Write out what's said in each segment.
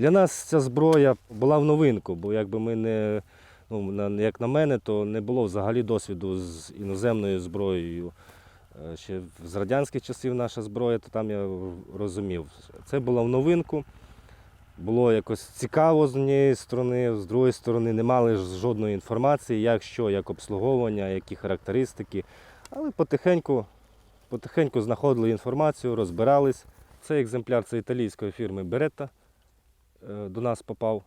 Для нас ця зброя була в новинку, бо якби ми не, ну, як на мене, то не було взагалі досвіду з іноземною зброєю. Е, Ще з радянських часів наша зброя, то там я розумів. Це було в новинку. Було якось цікаво з однієї сторони, з другої сторони не мали ж жодної інформації, як що, як обслуговування, які характеристики. Але потихеньку, потихеньку знаходили інформацію, розбирались. Цей екземпляр це італійської фірми Беретта до нас попав.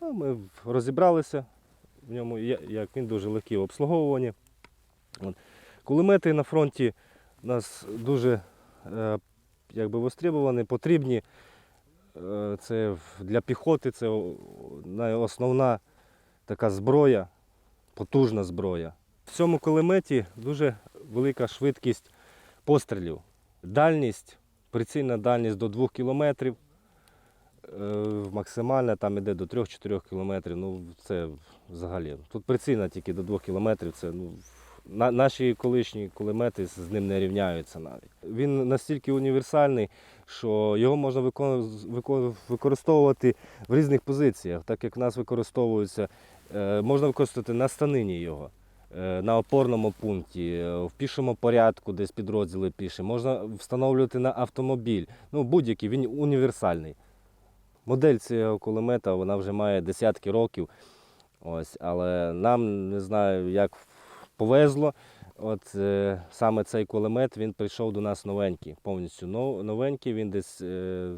Ми розібралися в ньому, як він дуже легкий в обслуговуванні. Кулемети на фронті у нас дуже е, якби, востребовані, потрібні. Е, Це для піхоти це основна така зброя, потужна зброя. В цьому кулеметі дуже велика швидкість пострілів. Дальність, прицільна дальність до 2 кілометрів. Е, Максимальна там іде до 3-4 кілометрів. Ну, це взагалі. Тут прицільна тільки до 2 кілометрів. Це, ну, на, наші колишні кулемети з ним не рівняються навіть. Він настільки універсальний, що його можна використовувати в різних позиціях, так як в нас використовується, е, можна використовувати на станині його. е, На опорному пункті, в пішому порядку, десь підрозділи піші, можна встановлювати на автомобіль. Ну, будь-який, він універсальний. Модель цього кулемета вона вже має десятки років. Ось, але нам не знаю, як повезло. От е, саме цей кулемет він прийшов до нас новенький, повністю новенький. Він десь е,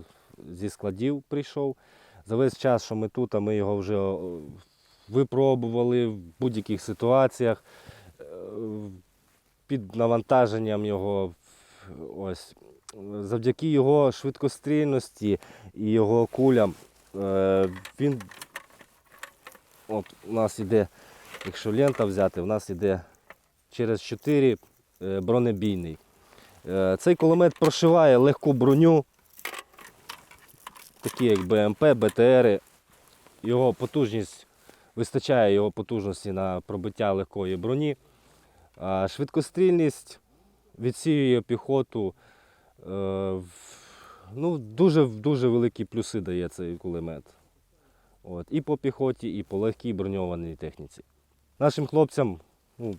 зі складів прийшов. За весь час, що ми тут, а ми його вже випробували в будь-яких ситуаціях, е, під навантаженням його. Ось. Завдяки його швидкострільності і його кулям е, він от у нас іде, якщо лента взяти, у нас іде через 4 е, бронебійний. Е, Цей кулемет прошиває легку броню, такі як БМП, БТРи. Його потужність вистачає його потужності на пробиття легкої броні. Швидкострільність відсіює піхоту. Е, Ну, дуже, дуже великі плюси дає цей кулемет. От, і по піхоті, і по легкій броньованій техніці. Нашим хлопцям, ну,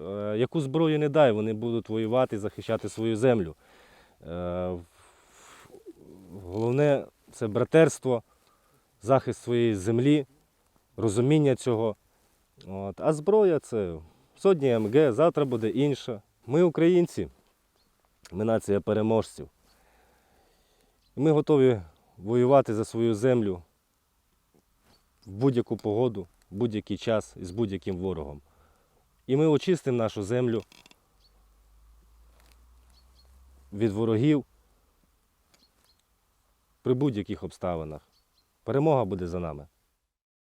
е, яку зброю не дай, вони будуть воювати, захищати свою землю. Е, Головне це братерство, захист своєї землі, розуміння цього. От. А зброя це сьогодні МГ, завтра буде інша. Ми українці, ми нація переможців. Ми готові воювати за свою землю в будь-яку погоду, в будь-який час і з будь-яким ворогом. І ми очистимо нашу землю від ворогів при будь-яких обставинах. Перемога буде за нами.